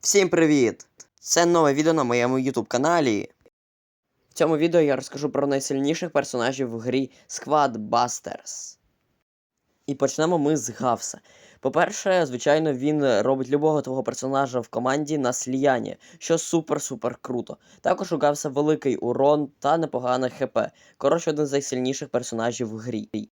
Всім привіт! Це нове відео на моєму YouTube каналі. В цьому відео я розкажу про найсильніших персонажів в грі Squad Busters. І почнемо ми з Гавса. По-перше, звичайно, він робить любого твого персонажа в команді на сліяння, що супер-супер круто. Також у Гавса великий урон та непогане ХП. Коротше, один з найсильніших персонажів в грі.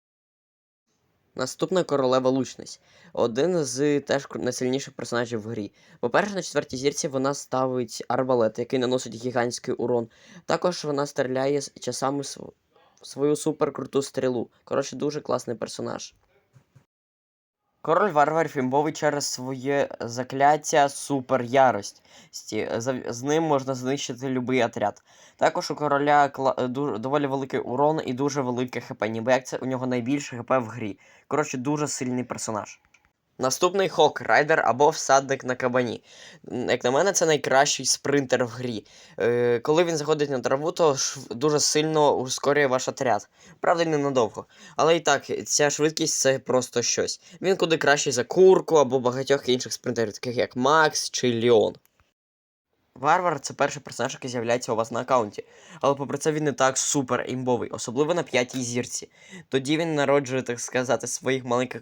Наступна королева лучниць. Один з теж найсильніших персонажів в грі. По-перше, на четвертій зірці вона ставить арбалет, який наносить гігантський урон. Також вона стріляє часами св- свою суперкруту стрілу. Коротше, дуже класний персонаж. Король варварів імбовий через своє закляття супер ярості. З ним можна знищити будь-який отряд. Також у короля е, доволі великий урон і дуже велике хп, ніби як це у нього найбільше хп в грі. Коротше, дуже сильний персонаж. Наступний Хок, райдер або всадник на кабані. Як на мене, це найкращий спринтер в грі. Е, коли він заходить на траву, то дуже сильно ускорює ваш отряд. Правда, ненадовго. Але і так, ця швидкість це просто щось. Він куди кращий за курку або багатьох інших спринтерів, таких як Макс чи Ліон. Варвар це перший персонаж, який з'являється у вас на аккаунті. Але попри це він не так супер імбовий, особливо на п'ятій зірці. Тоді він народжує, так сказати, своїх маленьких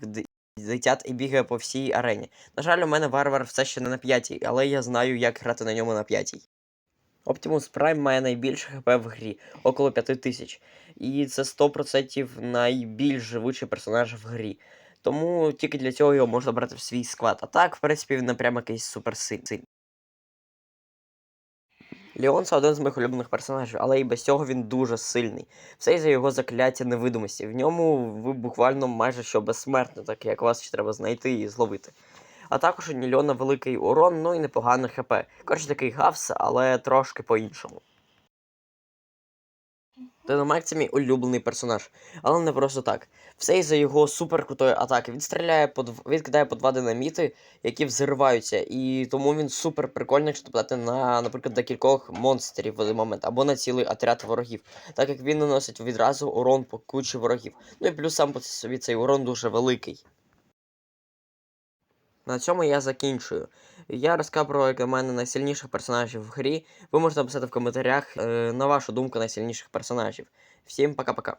дитят і бігає по всій арені. На жаль, у мене варвар все ще не на п'ятій, але я знаю, як грати на ньому на п'ятій. Optimus Prime має найбільше хп в грі около 5000. І це 100% найбільш живучий персонаж в грі. Тому тільки для цього його можна брати в свій склад. А так, в принципі, він не якийсь суперсильний. Леон це один з моїх улюблених персонажів, але і без цього він дуже сильний. Все із-за його закляття невидимості. В ньому ви буквально майже що безсмертно, так як вас ще треба знайти і зловити. А також у Нільона великий урон, ну і непогане ХП. Коротше такий гавс, але трошки по-іншому. Динамайк це мій улюблений персонаж, але не просто так. Все із-за його суперкрутої атаки. Він стріляє по дв... він по два динаміти, які взриваються, і тому він супер прикольний, якщо нападати на, наприклад, декількох монстрів в один момент, або на цілий отряд ворогів, так як він наносить відразу урон по кучі ворогів. Ну і плюс сам по собі цей урон дуже великий. На цьому я закінчую. Я розказав про як на мене найсильніших персонажів в грі. Ви можете написати в коментарях е, на вашу думку найсильніших персонажів. Всім пока-пока.